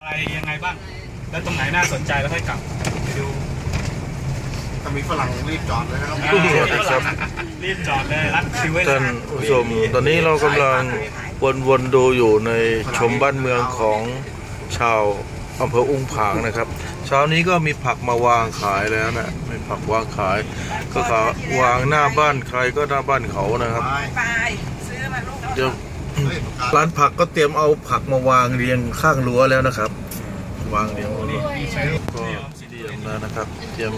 อะไรยังไงบ้าง แล้วตรงไหนน่าสนใจแล้วค่อยกลับไปดูถ้ามีฝรั่งรีบจอดเลยนะครับ อ่าสวัสดีครับ รีบจอดเลยรัดคิวไว้เลยท่านผู้ชมตอนนี้เรากำลังวนๆดูอยู่ในชมบ้านเมืองของชาวอำเภออุ้งผางนะครับ เช้านี้ก็มีผักมาวางขายแล้วนะมีผักวางขาย ก็ขาวางหน้าบ้านใครก็หน้าบ้านเขานะครับ ไปไปซื้อมาลูกเดี๋ยวเฮ้ยป ระกาศร้านผักก็เตรียมเอาผักมาวางเรียงข้างรั้วแล้วนะครับ วางเรียงนี่นี่ใช้ก็นี่ออมสินเตรียมแล้วนะครับ เตรียม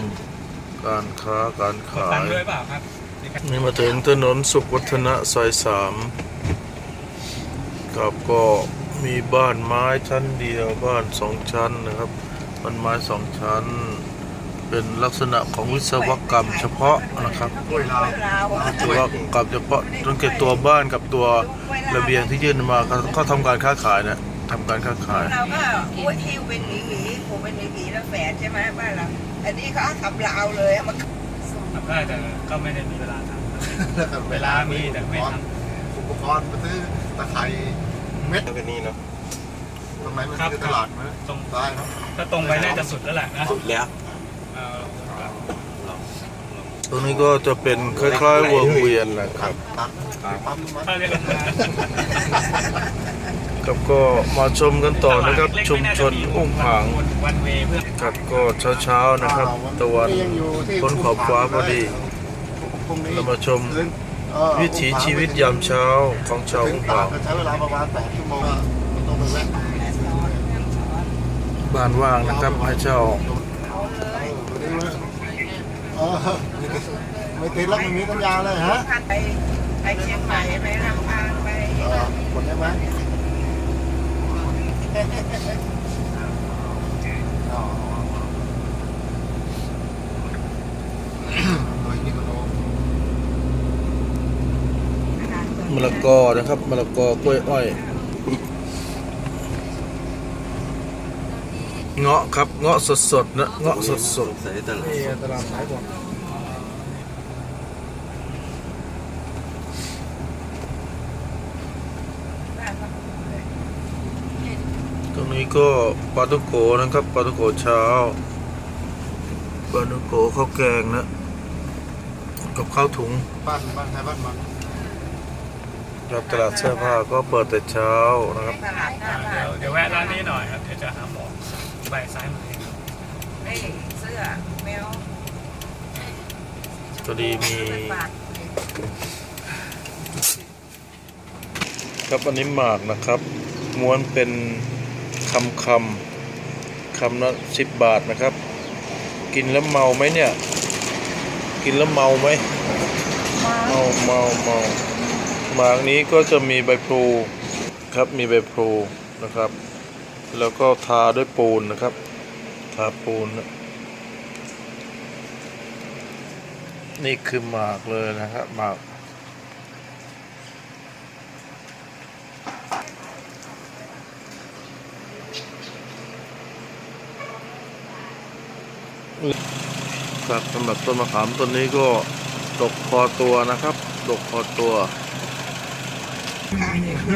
การค้าการกดขาตังยค์ด้วยเปล่าครับนี่ครับนี่มาถึงถนนสุขวัฒนะซอยสามครับก็มีบ้านไม้ชั้นเดียวบ้านสองชั้นนะครับบ้านไม้สองชั้น เป็นลักษณะของวิศวกรรมเฉพาะนะครับกล้วยลาวเราวิศวกรรมเฉพาะสังเกตตัวบ้านกับตัว ระเบียงที่ยื่นมาก็ก็ทำการค้าขายนะทำการค้าขาย เราก็อ้วนหิ้วเป็นหวีหวีๆผูกเป็นหวีหวีๆแล้วแฝดใช่ไหมบ้านเรา อันนี้เขาทำลาวเลยเอามา ทำได้แต่ก็ไม่ได้มีเวลาทำแล้วก็เวลามีแต่ไม่ท อุปกรณ์ไปซื้อตะไคร้เม็ดแล้วก็นี่เนาะตรงไหนมันคือตลาดมั้ยตรงได้เนาะ ถ้าตรงไปน่าจะสุดแล้วแหละนะ สุดแล้วเอา ตรงนี้ก็จะเป็นคล้ายๆวงเวียนนะครับครับก็มาชมกันต่อนะครับ ชุมชนอุ้งผางวันเวย์เพื่อครับก็เช้าๆนะครับ ตะวันพ้นขอบฟ้าพอดี เรามาชมวิถีชีวิตยามเช้าของชาวอุ้งผางใช้เวลาประมาณ8ชั่วโมงต้องไปแวะบ้านว่างนะครับให้เช่า ไม่ติดแล้วไม่มีสัญญาเลยฮะพันไปไปเชียงใหม่ไปลำปางไปเออหมดได้ไหมอ๋อโดยนี่ก็โดนมะละกอนะครับมะละกอกล้วยอ้อย เงาะครับเงาะสดๆนะเงาะสดใส่ตลาดนี่ตลาดสายก่อนตรงนี้ก็ปลาตุโกนะครับปลาตุโกเช้าปลาตุโกข้าวแกงนะ กับข้าวถุงบ้านบ้านใครบ้านมันครับตลาดเสื้อผ้าก็เปิดแต่เช้านะครับตลาดหน้าอ่าบ้าเดี๋ยวนเดี๋ยวแวะร้านนี้หน่อยครับ เดี๋ยวจะหาหมอ ไปซ้ายมือเอ้ยเสื้อแมวก็ดีมีเป็นบาทครับอันนี้หมากนะครับ ม้วนเป็นคำคำๆคำละสิบบาทนะครับ กินแล้วเมาไหมเนี่ย กินแล้วเมาไหมเมาเมาเมาหมากนี้ก็จะมีใบพลูครับมีใบพลูนะครับ แล้วก็ทาด้วยปูนนะครับ ทาปูน นี่คือหมากเลยนะครับหมากครับสำหรับต้นมะขามต้นนี้ก็ดกพอตัวนะครับ ดกพอตัว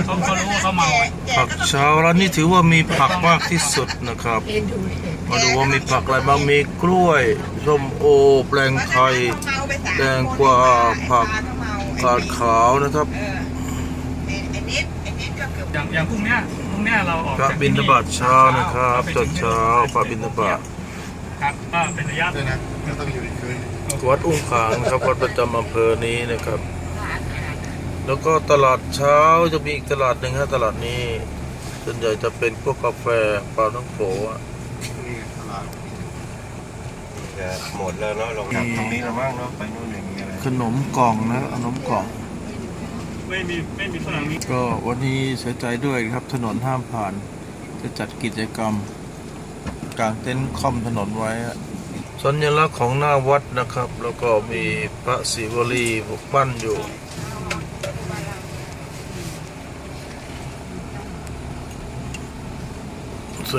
เขาเขารู้ว่าเขาเมาอะผักเช้าร้านนี้ถือว่ามีผักมากที่สุดนะครับ มาดูว่ามีผักอะไรบ้างมีกล้วยส้มโอแปลงไทยแดงกว่าผักกาดขาวนะครับเออไอ้ไอ้นิดไอ้นิดก็เกือบอย่างอย่างพรุ่งเนี้ยพรุ่งเนี้ยเราออกพระจากบิณฑบาตเช้านะครับตอนเช้าพระบิณฑบาตครับก็เป็นระยะด้วยนะจะต้องอยู่อีกคืนวัดอุ้งขางนะครับวัดประจำอำเภอนี้นะครับ แล้วก็ตลาดเช้าจะมีอีกตลาดหนึ่งฮะตลาดนี้ส่วนใหญ่จะเป็นพวกกาแฟปลาท้องโกะอะนี่ตลาดจะหมดแล้วเนาะลงตรงนี้แล้วมั้งเนาะไปนู่นอย่างเงี้ยเลยขนมกล่องนะขนมกล่องไม่มีไม่มีฝรั่งมีก็วันนี้เสียใจด้วยครับถนนห้ามผ่าน จะจัดกิจกรรมกางเต็นท์ค่อมถนนไว้อะสัญลักษณ์ของหน้าวัดนะครับ แล้วก็มีพระศิวลีปั้นอยู่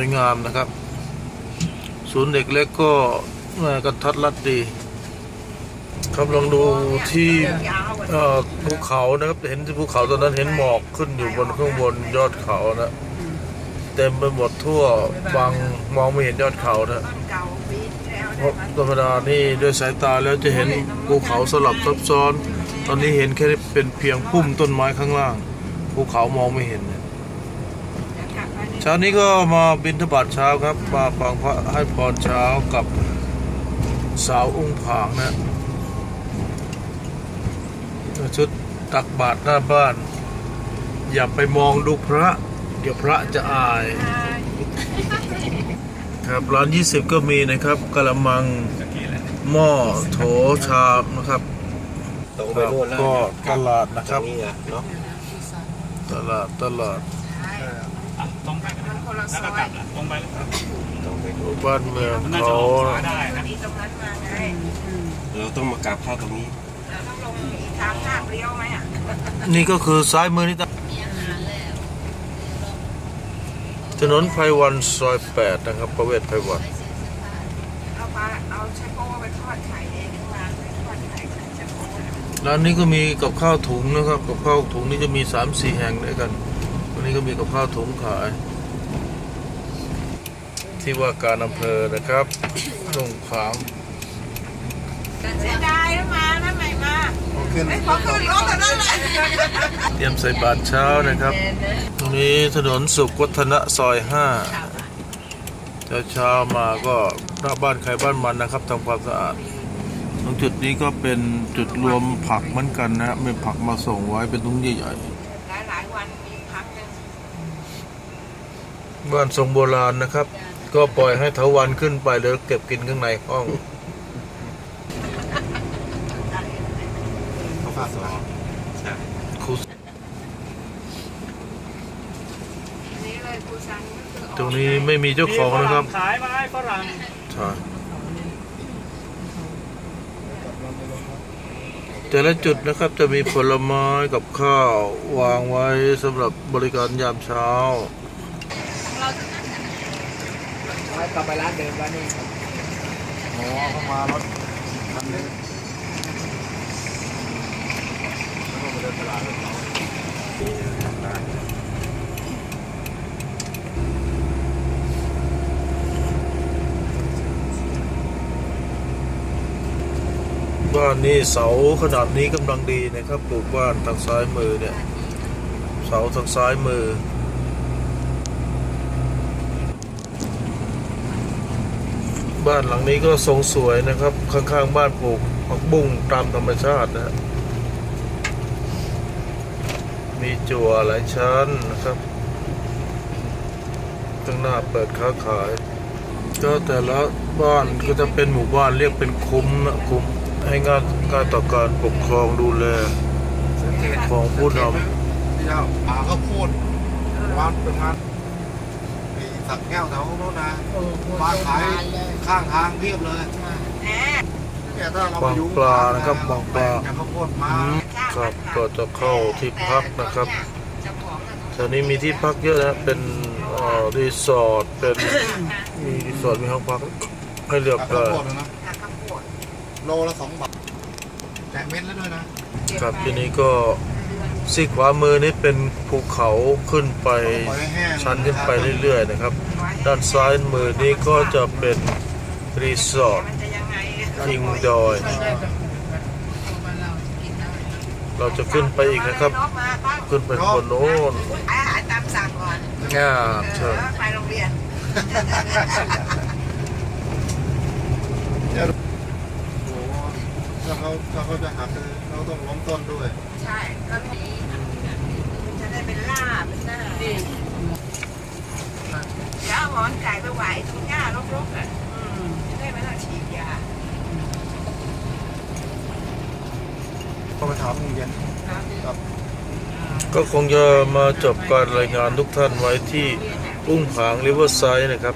วยงามนะครับ ศูนย์เด็กเล็กก็ม่กระทัดรัดดี ครับลองดูที่ภูเขานะครับ เห็นที่ภูเขาตอนนั้นเห็นหมอกขึ้นอยู่บนข้างบนยอดเขานะเต็มไปหมดทั่วบางมองไม่เห็นยอดเขานะต้นเก่าปีที่แล้วเพราะธรรมดานี่ด้วยสายตาแล้วจะเห็นภูเขาสลับซับซ้อน ตอนนี้เห็นแค่เป็นเพียงพุ่มต้นไม้ข้างล่างภูเขามองไม่เห็นเนี่ย เดี๋ยวกลับมา เนี่ยเช้านี้ก็มาบิณฑบาตเช้าครับมาฟังพระให้พรเช้ากับสาวองค์ผางนะชุดตักบาตรหน้าบ้าน อย่าไปมองดูพระ เดี๋ยวพระจะอาย ครับร้าน20 ก็มีนะครับกระมังตะกี้แหละหม้อโถชามนะครับตรงคไปรับนู่นแล้วก็ตลาดนะคตรรับงนี้อะเนาะตลาดตลาด อะตรงไปกันนะแล้วก็กลับละตรงไปเลยครับตรงไปนู่นบ้านเมืองมันน่าจะเขาออกขวาได้นะมีตรงนั้นมาไงเราต้องมากราบเข้าตรงนี้เราต้องลงทางข้าเลี้ยวไหมอะนี่ก็คือซ้ายมือนี่ตั้งถนนไพวันซอย8นะครับ ประเวศไพวัน เอาปลาเอาช้โป้ไปทอดไข่เองมาไปทอดไข่ช้โป้ร้านนี้ก็มีกับข้าวถุงนะครับ กับข้าวถุงนี่จะมี3-4แห่งด้วยกัน นนี้ก็มีกับข้าวถุงขาย ที่ว่าการอำเภอนะครับลงขางเสียดายนะมานะไม่มาขึ้นไม่พอขึ้นรถแต่นั้นแหละเตรียมใส่บาตรเช้านะครับ ตรงนี้ถนนสุขวัฒนะซอย5เช้าเช้าๆมาก็หน้าบ้านใครบ้านมันนะครับทำความสะอาดตรงจุดนี้ก็เป็นจุดรวมผักเหมือนกันนะมีผักมาส่งไว้เป็นถุงใหญ่หลายหลายๆวันมีพักหนึง ๆ บ้านทรงโบราณนะครับ ก็ปล่อยให้เถาวันขึ้นไปแล้วเก็บกินข้างในห้องเขาฝากสอนใช่ครูอันนี้เลยครูซันก็คือออกตรงนี้ไม่มีเจ้าของนะครับมีฝงขายไม้ฝรั่งใช่แต่ละจุดนะครับจะมีผลไม้กับข้าววางไว้สำหรับบริการยามเช้า กลับไปร้านเดิมแล้วนี่อ๋อเข้ามารถคันนี้แล้วก็ไปเดินตลาดเลยเขาบ้านนี้เสาขนาดนี้กำลังดีนะครับปลูกบ้านทางซ้ายมือเนี่ย เสาทางซ้ายมือ บ้านหลังนี้ก็ทรงสวยนะครับ ข้างๆบ้านปลูกผักบุ้งตามธรรมชาตินะฮะมีจั่วหลายชั้นนะครับข้างหน้าเปิดค้าขาย ก็แต่ละบ้านก็จะเป็นหมู่บ้านเรียกเป็นคุ้มนะคุ้มให้งานการต่อการปกครองดูแลของผู้นที่เราป่าข้าวโพดวานเป็นงานไอ้ สักแก้วแถวโน้นนะบ้านขายข้างทางเรียบเลยแหมเนี่ยถ้าเราำบางไปยุงปลานะครับบางปลา จากข้าวโพดมาอืมครับก็จะเข้าที่พักนะครับเจ้าของอะแถวนี้มีที่พักเยอะนะเป็นเอ่อรีสอร์ทเป็นมีรีสอร์ทมีห้องพักให้เลือกจากข้าได้วโพดนะหักข้าวโพดโลละสองบาทแจกเม็ดแล้วด้วยนะเก็บครับไปที่นี้ก็ ซีขวามือนี้เป็นภูเขาขึ้นไปปล่อยให้แห้งชันขึ้นไปเรื่อยๆนะครับ ด้านซ้ายมือนี้ก็จะเป็นรีสอร์ทอิงดอย เราจะขึ้นไปอีกนะครับ ขึ้นไปบนโน้นอาหารตามสั่งก่อนง่าเอเถอะอไปโรงเรียน ถ้าเขาถ้าเขาจะหักคือเขาต้องล้มต้นด้วยใช่ก็มีมันจะได้เป็นลาบเป็นหน้าเดี๋ยวเอาหมอนไก่ไปไหวตรงหญ้ารกๆอะอืมจะได้ไม่ต้องฉีดยาก็ไปถามโรงเรียนครับก็คงจะมาจบการรายงานทุกท่านไว้ที่อุ้งผางริเวอร์ไซด์นะครับ